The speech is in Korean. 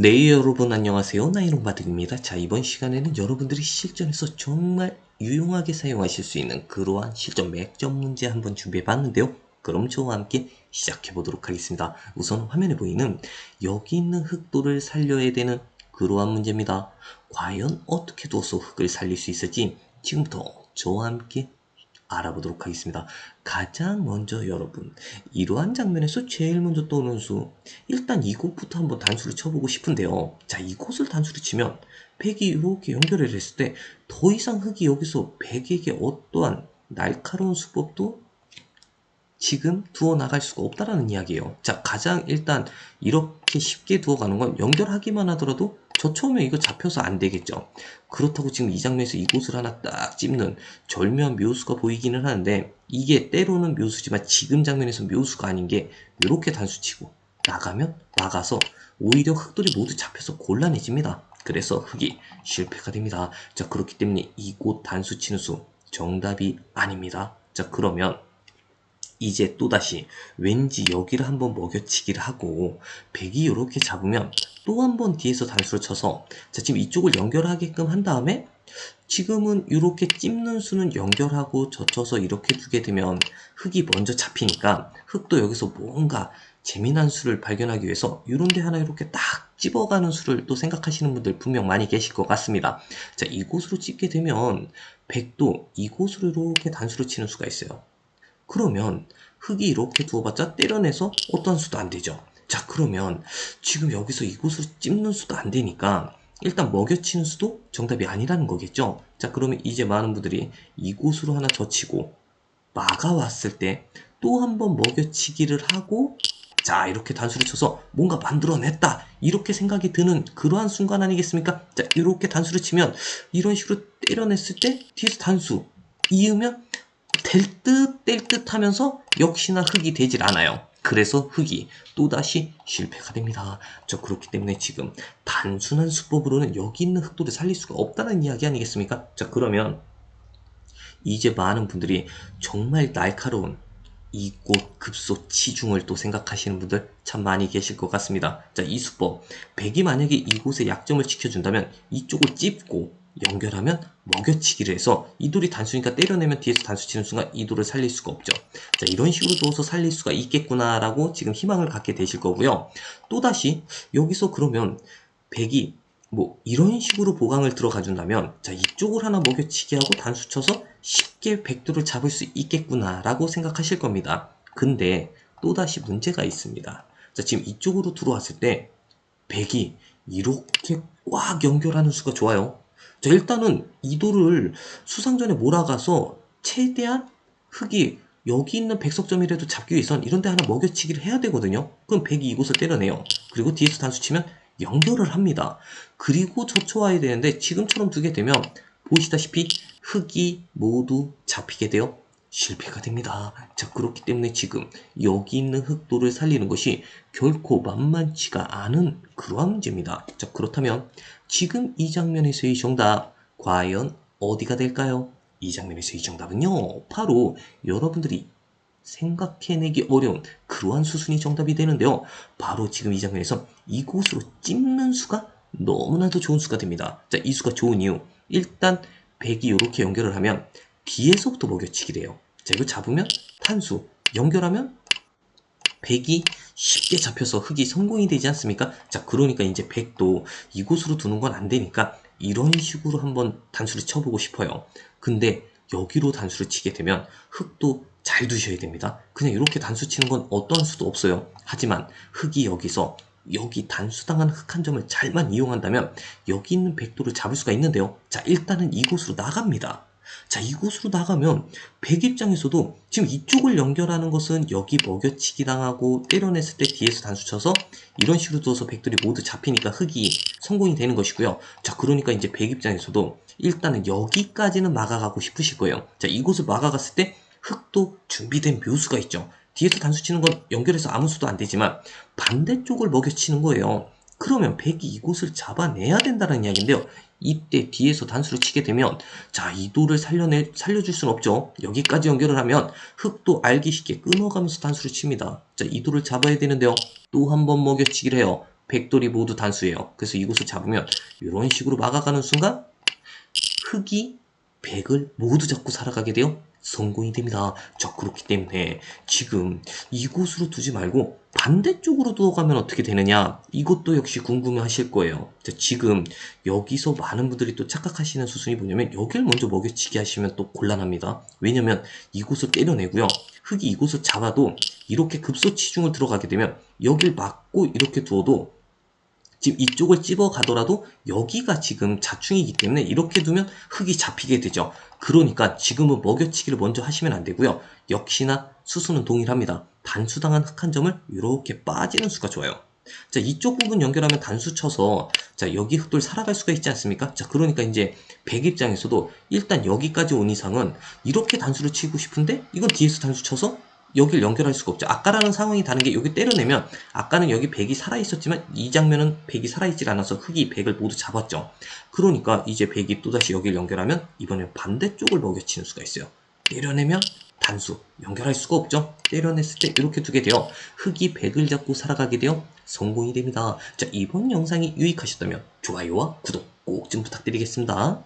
네 여러분 안녕하세요. 나이롱바둑입니다. 자 이번 시간에는 여러분들이 실전에서 정말 유용하게 사용하실 수 있는 그러한 실전 맥점 문제 한번 준비해 봤는데요. 그럼 저와 함께 시작해 보도록 하겠습니다. 우선 화면에 보이는 여기 있는 흑도를 살려야 되는 그러한 문제입니다. 과연 어떻게 두어서 흑을 살릴 수 있을지 지금부터 저와 함께 알아보도록 하겠습니다. 가장 먼저 여러분 이러한 장면에서 제일 먼저 떠오르는 수 일단 이곳부터 한번 단수를 쳐보고 싶은데요. 자 이곳을 단수를 치면 백이 이렇게 연결을 했을 때 더 이상 흑이 여기서 백에게 어떠한 날카로운 수법도 지금 두어 나갈 수가 없다라는 이야기예요. 자 가장 일단 이렇게 쉽게 두어 가는 건 연결하기만 하더라도 저 처음에 이거 잡혀서 안 되겠죠. 그렇다고 지금 이 장면에서 이곳을 하나 딱 찝는 절묘한 묘수가 보이기는 하는데 이게 때로는 묘수지만 지금 장면에서 묘수가 아닌 게 이렇게 단수치고 나가면 나가서 오히려 흑돌이 모두 잡혀서 곤란해집니다. 그래서 흑이 실패가 됩니다. 자 그렇기 때문에 이곳 단수치는 수 정답이 아닙니다. 자 그러면 이제 또다시 왠지 여기를 한번 먹여치기를 하고 백이 이렇게 잡으면 또 한 번 뒤에서 단수를 쳐서 자 지금 이쪽을 연결하게끔 한 다음에 지금은 이렇게 찝는 수는 연결하고 젖혀서 이렇게 두게 되면 흙이 먼저 잡히니까 흙도 여기서 뭔가 재미난 수를 발견하기 위해서 이런 데 하나 이렇게 딱 집어가는 수를 또 생각하시는 분들 분명 많이 계실 것 같습니다. 자 이곳으로 찝게 되면 백도 이곳으로 이렇게 단수를 치는 수가 있어요. 그러면 흙이 이렇게 두어봤자 때려내서 어떤 수도 안 되죠. 자 그러면 지금 여기서 이곳으로 찝는 수도 안 되니까 일단 먹여치는 수도 정답이 아니라는 거겠죠. 자 그러면 이제 많은 분들이 이곳으로 하나 젖히고 막아왔을 때 또 한 번 먹여치기를 하고 자 이렇게 단수를 쳐서 뭔가 만들어냈다 이렇게 생각이 드는 그러한 순간 아니겠습니까? 자 이렇게 단수를 치면 이런 식으로 때려냈을 때 뒤에서 단수 이으면 될듯뗄듯 하면서 역시나 흙이 되질 않아요. 그래서 흙이 또다시 실패가 됩니다. 저 그렇기 때문에 지금 단순한 수법으로는 여기 있는 흑도를 살릴 수가 없다는 이야기 아니겠습니까? 자 그러면 이제 많은 분들이 정말 날카로운 이곳 급소 치중을 또 생각하시는 분들 참 많이 계실 것 같습니다. 자, 이 수법. 백이 만약에 이곳에 약점을 지켜준다면 이쪽을 찝고 연결하면 먹여치기를 해서 이 돌이 단수니까 때려내면 뒤에서 단수 치는 순간 이 돌을 살릴 수가 없죠. 자, 이런 식으로 두어서 살릴 수가 있겠구나라고 지금 희망을 갖게 되실 거고요. 또다시 여기서 그러면 백이 뭐 이런 식으로 보강을 들어가 준다면 자 이쪽을 하나 먹여치기 하고 단수 쳐서 쉽게 백도를 잡을 수 있겠구나라고 생각하실 겁니다. 근데 또다시 문제가 있습니다. 자 지금 이쪽으로 들어왔을 때 백이 이렇게 꽉 연결하는 수가 좋아요. 자 일단은 이도를 수상전에 몰아가서 최대한 흙이 여기 있는 백석점이라도 잡기 위해선 이런 데 하나 먹여치기를 해야 되거든요. 그럼 백이 이곳을 때려내요. 그리고 뒤에서 단수 치면 연결을 합니다. 그리고 젖혀와야 되는데 지금처럼 두게 되면 보시다시피 흙이 모두 잡히게 되어 실패가 됩니다. 자 그렇기 때문에 지금 여기 있는 흑도를 살리는 것이 결코 만만치가 않은 그러한 문제입니다. 자 그렇다면 지금 이 장면에서의 정답 과연 어디가 될까요? 이 장면에서의 정답은요 바로 여러분들이 생각해내기 어려운 그러한 수순이 정답이 되는데요. 바로 지금 이 장면에서 이곳으로 찝는 수가 너무나도 좋은 수가 됩니다. 자, 이 수가 좋은 이유. 일단 백이 이렇게 연결을 하면 먹여치기 돼요. 자, 이거 잡으면 탄수. 연결하면 백이 쉽게 잡혀서 흙이 성공이 되지 않습니까? 자, 그러니까 이제 백도 이곳으로 두는 건 안 되니까 이런 식으로 한번 단수를 쳐보고 싶어요. 근데 여기로 단수를 치게 되면 흙도 잘 두셔야 됩니다. 그냥 이렇게 단수 치는 건 어떠한 수도 없어요. 하지만 흙이 여기서 여기 단수당한 흙 한 점을 잘만 이용한다면 여기 있는 백도를 잡을 수가 있는데요. 자 일단은 이곳으로 나갑니다. 자 이곳으로 나가면 백 입장에서도 지금 이쪽을 연결하는 것은 여기 먹여치기 당하고 때려냈을 때 뒤에서 단수 쳐서 이런 식으로 두어서 백들이 모두 잡히니까 흙이 성공이 되는 것이고요. 자 그러니까 이제 백 입장에서도 일단은 여기까지는 막아가고 싶으실 거예요. 자 이곳을 막아갔을 때 흙도 준비된 묘수가 있죠. 뒤에서 단수 치는 건 연결해서 아무 수도 안 되지만 반대쪽을 먹여치는 거예요. 그러면 백이 이곳을 잡아내야 된다는 이야기인데요. 이때 뒤에서 단수를 치게 되면 자 이도를 살려내 살려줄 수는 없죠. 여기까지 연결을 하면 흙도 알기 쉽게 끊어가면서 단수를 칩니다. 자 이도를 잡아야 되는데요. 또 한 번 먹여치기를 해요. 백돌이 모두 단수예요. 그래서 이곳을 잡으면 이런 식으로 막아가는 순간 흑이 백을 모두 잡고 살아가게 돼요. 성공이 됩니다. 자, 그렇기 때문에 지금 이곳으로 두지 말고 반대쪽으로 두어가면 어떻게 되느냐? 이것도 역시 궁금해 하실 거예요. 자, 지금 여기서 많은 분들이 또 착각하시는 수순이 뭐냐면 여기를 먼저 먹여치기 하시면 또 곤란합니다. 왜냐면 이곳을 때려내고요. 흑이 이곳을 잡아도 이렇게 급소 치중을 들어가게 되면 여길 막고 이렇게 두어도 지금 이쪽을 찝어 가더라도 여기가 지금 자충이기 때문에 이렇게 두면 흙이 잡히게 되죠. 그러니까 지금은 먹여치기를 먼저 하시면 안 되고요. 역시나 수수는 동일합니다. 단수당한 흙 한 점을 이렇게 빠지는 수가 좋아요. 자, 이쪽 부분 연결하면 단수 쳐서 자, 여기 흙돌 살아갈 수가 있지 않습니까? 자, 그러니까 이제 백 입장에서도 일단 여기까지 온 이상은 이렇게 단수를 치고 싶은데 이건 뒤에서 단수 쳐서 여기를 연결할 수가 없죠. 아까라는 상황이 다른 게 여기 때려내면 아까는 여기 백이 살아있었지만 이 장면은 백이 살아있질 않아서 흙이 백을 모두 잡았죠. 그러니까 이제 백이 또다시 여기를 연결하면 이번엔 반대쪽을 먹여치는 수가 있어요. 때려내면 단수 연결할 수가 없죠. 때려냈을 때 이렇게 두게 돼요. 흙이 백을 잡고 살아가게 되어 성공이 됩니다. 자 이번 영상이 유익하셨다면 좋아요와 구독 꼭 좀 부탁드리겠습니다.